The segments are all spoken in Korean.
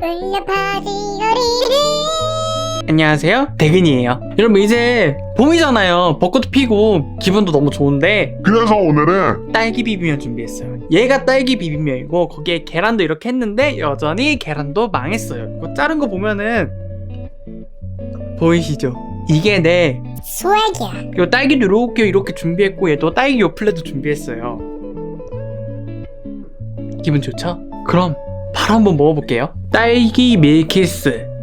울려 파지거리는 안녕하세요. 대근이에요. 여러분 이제 봄이잖아요. 벚꽃도 피고 기분도 너무 좋은데 그래서 오늘은 딸기 비빔면 준비했어요. 얘가 딸기 비빔면이고 거기에 계란도 이렇게 했는데 여전히 계란도 망했어요. 이거 자른 거 보면은 보이시죠? 이게 내 소액이야. 요 딸기도 이렇게 이렇게 준비했고 얘도 딸기 요플레도 준비했어요 기분 좋죠? 그럼 바로 한번 먹어볼게요 딸기 밀키스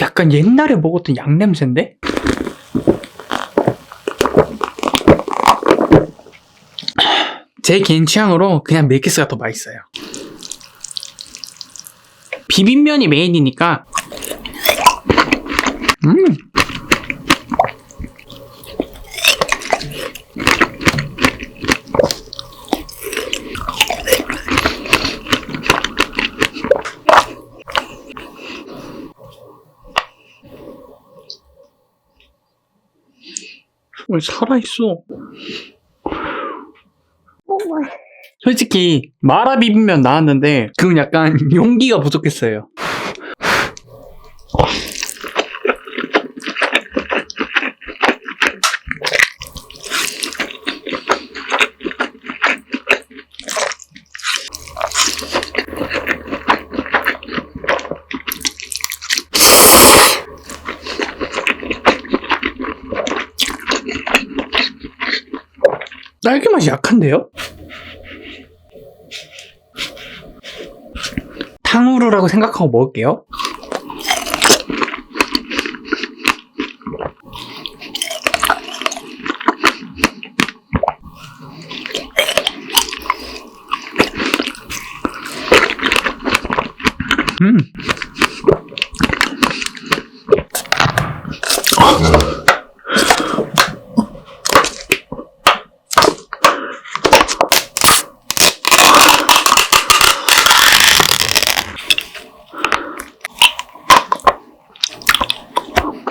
약간 옛날에 먹었던 양 냄새인데? 제 개인 취향으로 그냥 밀키스가 더 맛있어요. 비빔면이 메인이니까. 음. 왜 살아있어? 솔직히 마라 비빔면 나왔는데 그건 약간 용기가 부족했어요. 딸기 맛이 약한데요? 탕후루라고 생각하고 먹을게요.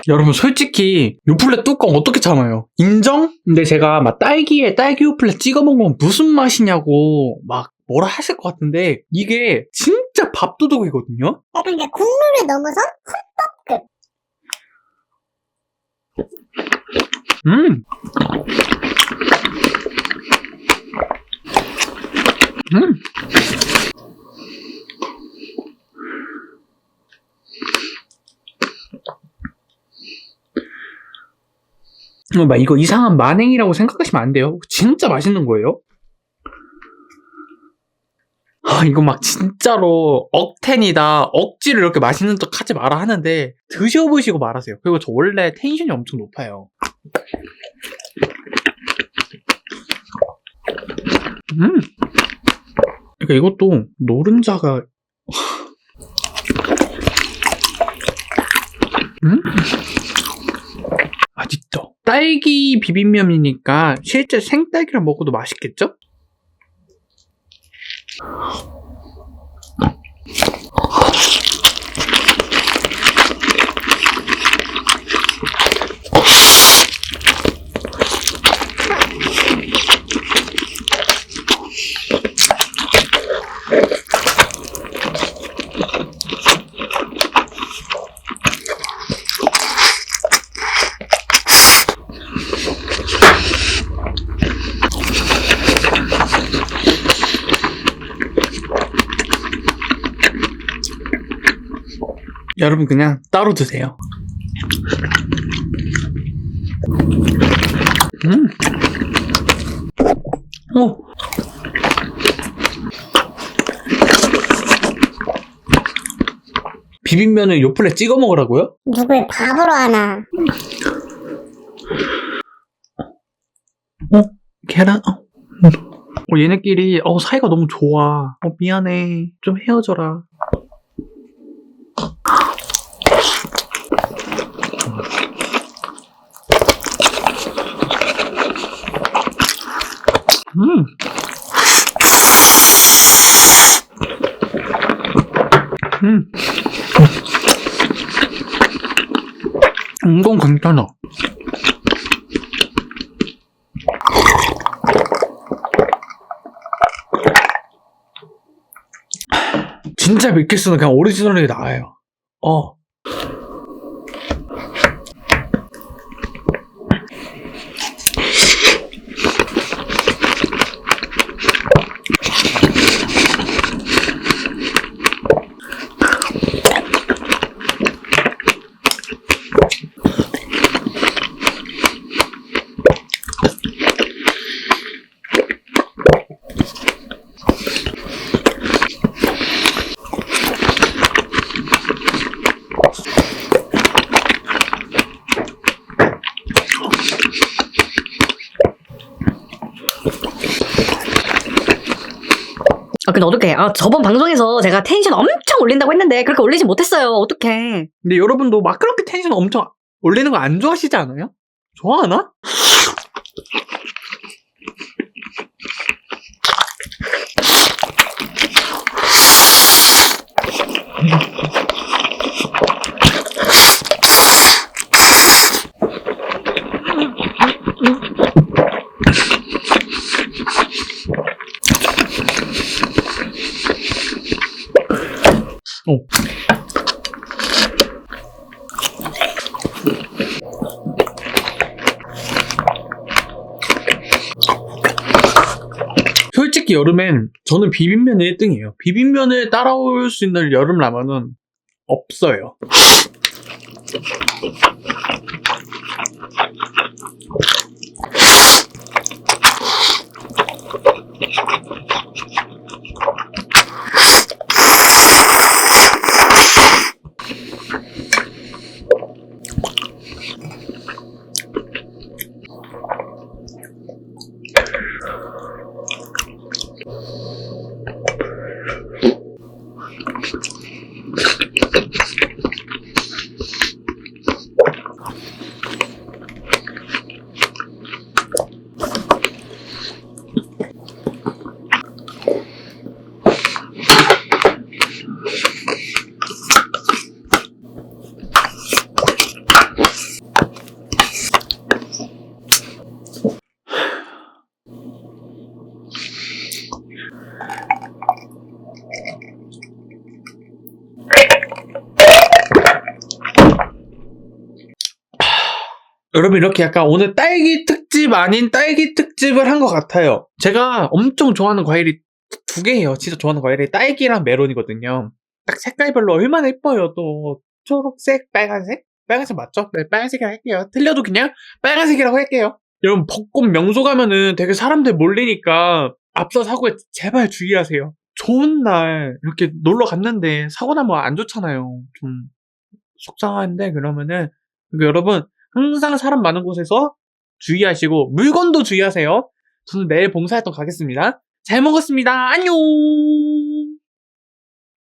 여러분 솔직히 요플레 뚜껑 어떻게 참아요? 인정? 근데 제가 막 딸기에 딸기 요플레 찍어 먹으면 무슨 맛이냐고 막 뭐라 하실 것 같은데 이게 진짜 밥도둑이거든요? 약간 이제 국물을 넘어선 음. 음. 막 이거 이상한 만행이라고 생각하시면 안 돼요. 진짜 맛있는 거예요. 아, 이거 막 진짜로 억텐이다, 억지로 이렇게 맛있는 척 하지 마라 하는데 드셔보시고 말하세요. 그리고 저 원래 텐션이 엄청 높아요. 음. 그러니까 이것도 노른자가 음? 딸기 비빔면이니까 실제 생딸기랑 먹어도 맛있겠죠? 여러분 그냥 따로 드세요. 음. 어. 비빔면을 요플레 찍어 먹으라고요? 누굴 바보로 하나 계란. 어. 어, 얘네끼리 어 사이가 너무 좋아. 어 미안해. 좀 헤어져라. 음. 음. 이건 괜찮아. 진짜 밀키스는 그냥 오리지널이 나아요. 어. 어떡해. 아, 저번 방송에서 제가 텐션 엄청 올린다고 했는데 그렇게 올리진 못했어요. 어떡해. 근데 여러분도 막 그렇게 텐션 엄청 올리는 거 안 좋아하시지 않아요? 좋아하나? 어. 솔직히 여름엔 저는 비빔면이 1등이에요. 비빔면을 따라올 수 있는 여름 라면은 없어요. 여러분 이렇게 약간 오늘 딸기 특집 아닌 딸기 특집을 한 것 같아요. 제가 엄청 좋아하는 과일이 두 개예요. 진짜 좋아하는 과일이 딸기랑 메론이거든요. 딱 색깔별로 얼마나 예뻐요. 또 초록색, 빨간색? 빨간색 맞죠? 네, 빨간색이라고 할게요. 틀려도 그냥 빨간색이라고 할게요. 여러분 벚꽃 명소 가면은 되게 사람들 몰리니까 앞서 사고에 제발 주의하세요. 좋은 날 이렇게 놀러 갔는데 사고 나면 안 좋잖아요. 좀 속상한데 그러면은 여러분 항상 사람 많은 곳에서 주의하시고 물건도 주의하세요. 저는 내일 봉사활동 가겠습니다. 잘 먹었습니다. 안녕.